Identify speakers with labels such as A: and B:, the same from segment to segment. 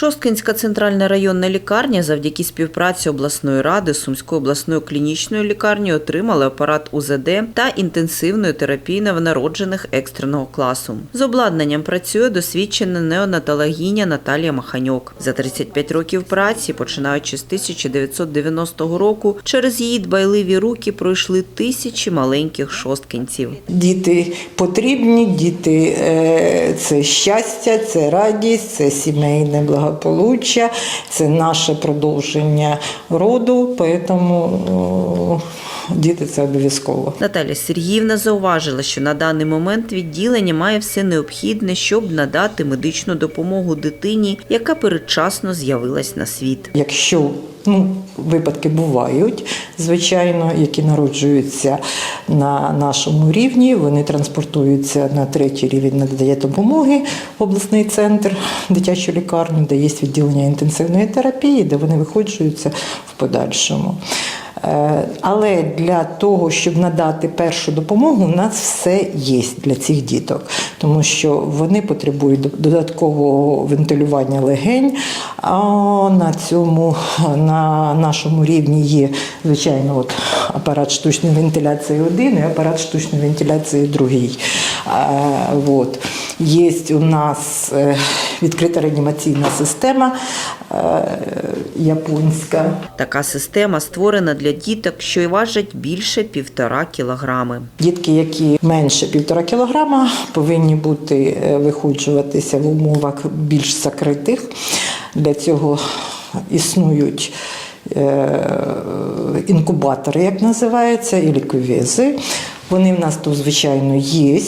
A: Шосткинська центральна районна лікарня завдяки співпраці обласної ради Сумської обласної клінічної лікарні отримали апарат УЗД та інтенсивної терапії новонароджених екстреного класу. З обладнанням працює досвідчена неонатологиня Наталія Маханьок. За 35 років праці, починаючи з 1990 року, через її дбайливі руки пройшли тисячі маленьких шосткинців.
B: Діти потрібні, діти е, це щастя, це радість, це сімейне благополуччя, це наше продовження роду, тому діти це обов'язково.
A: Наталя Сергіївна зауважила, що на даний момент відділення має все необхідне, щоб надати медичну допомогу дитині, яка передчасно з'явилась на світ.
B: Якщо ну, випадки бувають, звичайно, які народжуються на нашому рівні, вони транспортуються на третій рівень надає допомоги в обласний центр дитячої лікарні, де є відділення інтенсивної терапії, де вони виходжуються в подальшому. Е, Але для того, щоб надати першу допомогу, у нас все є для цих діток, тому що вони потребують додаткового вентилювання легень. А на цьому на нашому рівні є звичайно от апарат штучної вентиляції один і апарат штучної вентиляції другий. Е, От. Є у нас е, відкрита реанімаційна система е, японська.
A: Така система створена для діток, що й важать більше півтора кілограми.
B: Дітки, які менше півтора кілограма, повинні бути е, виходжуватися в умовах більш закритих. Для цього існують інкубатори, як називається, і лікувези. Вони в нас тут, звичайно, є.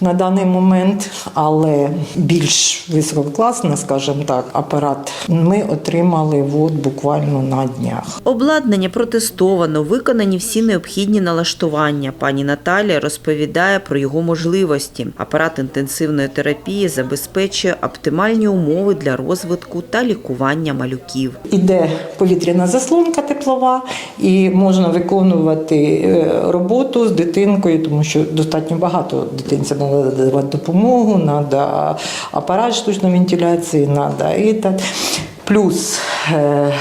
B: На даний момент, але більш висококласна, скажімо так, апарат ми отримали от буквально на днях.
A: Обладнання протестовано, виконані всі необхідні налаштування. Пані Наталія розповідає про його можливості. Апарат інтенсивної терапії забезпечує оптимальні умови для розвитку та лікування малюків.
B: Іде повітряна заслонка теплова, і можна виконувати е, роботу з дитинкою, тому що достатньо багато дитинцям треба давати допомогу, треба апарат штучної вентиляції, треба і так. Плюс е,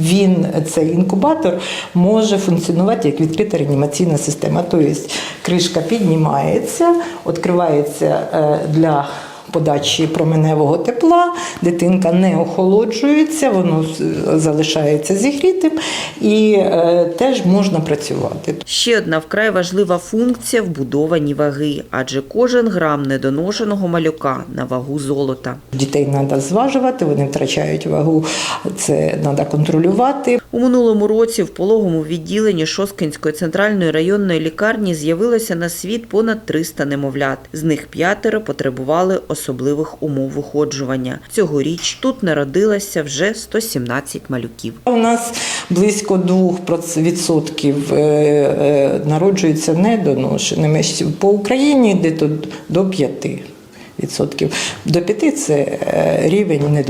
B: він, цей інкубатор, може функціонувати як відкрита реанімаційна система. Тобто кришка піднімається, відкривається е, для подачі променевого тепла, дитинка не охолоджується, воно залишається зігрітим і е, теж можна працювати.
A: Ще одна вкрай важлива функція вбудовані ваги, адже кожен грам недоношеного малюка на вагу золота.
B: Дітей треба зважувати, вони втрачають вагу, це треба контролювати.
A: У минулому році в пологовому відділенні Шосткинської центральної районної лікарні з'явилося на світ понад 300 немовлят. З них п'ятеро потребували особливих умов виходжування. Цьогоріч тут народилося вже 117 малюків.
B: У нас близько 2% е, е, народжуються недоношеними. По Україні десь до 5%. Відсотків. До 5 це е, рівень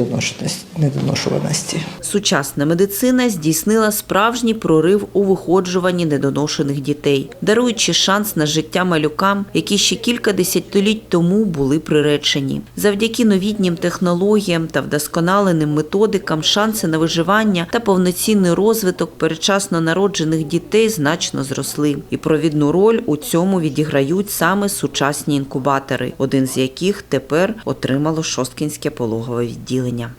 B: недоношуваності.
A: Сучасна медицина здійснила справжній прорив у виходжуванні недоношених дітей, даруючи шанс на життя малюкам, які ще кілька десятиліть тому були приречені. Завдяки новітнім технологіям та вдосконаленим методикам шанси на виживання та повноцінний розвиток передчасно народжених дітей значно зросли. І провідну роль у цьому відіграють саме сучасні інкубатори, один з яких тепер отримало Шосткінське пологове відділення.